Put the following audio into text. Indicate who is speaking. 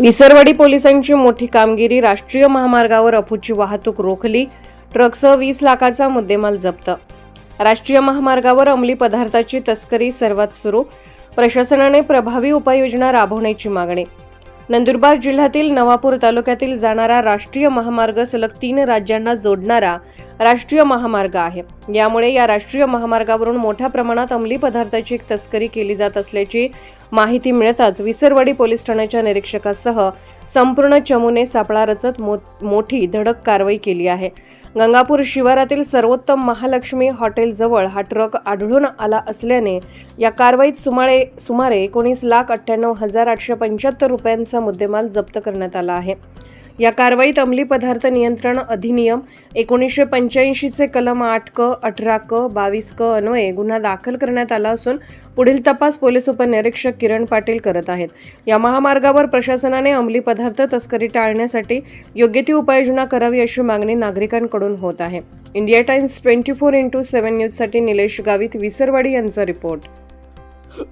Speaker 1: विसरवाडी पोलिसांची मोठी कामगिरी राष्ट्रीय महामार्गावर अफूची वाहतूक रोखली ट्रकसह वीस लाखाचा मुद्देमाल जप्त. राष्ट्रीय महामार्गावर अंमली पदार्थाची तस्करी सर्वात सुरू प्रशासनाने प्रभावी उपाययोजना राबवण्याची मागणी. नंदुरबार जिल्ह्यातील नवापूर तालुक्यातील जाणारा राष्ट्रीय महामार्ग सलग तीन राज्यांना जोडणारा राष्ट्रीय महामार्ग आहे. यामुळे या राष्ट्रीय महामार्गावरून मोठ्या प्रमाणात अंमली पदार्थाची तस्करी केली जात असल्याची माहिती मिळताच विसरवाडी पोलीस ठाण्याच्या निरीक्षकासह संपूर्ण चमूने सापळा रचत मो मोठी धडक कारवाई केली आहे. गंगापूर शिवारातील सर्वोत्तम महालक्ष्मी हॉटेलजवळ हा ट्रक आढळून आला असल्याने या कारवाईत सुमारे सुमारे एकोणीस लाख अठ्ठ्याण्णव हजार आठशे पंच्याहत्तर रुपयांचा मुद्देमाल जप्त करण्यात आला आहे. या कारवाईत अंमली पदार्थ नियंत्रण अधिनियम एकोणीसशे पंच्याऐंशीचे कलम आठ क अठरा क बावीस क अन्वये गुन्हा दाखल करण्यात आला असून पुढील तपास पोलीस उपनिरीक्षक किरण पाटील करत आहेत. या महामार्गावर प्रशासनाने अंमली पदार्थ तस्करी टाळण्यासाठी योग्य ती उपाययोजना करावी अशी मागणी नागरिकांकडून होत आहे. India Times twenty four into seven न्यूजसाठी निलेश गावित विसरवाडी यांचा रिपोर्ट.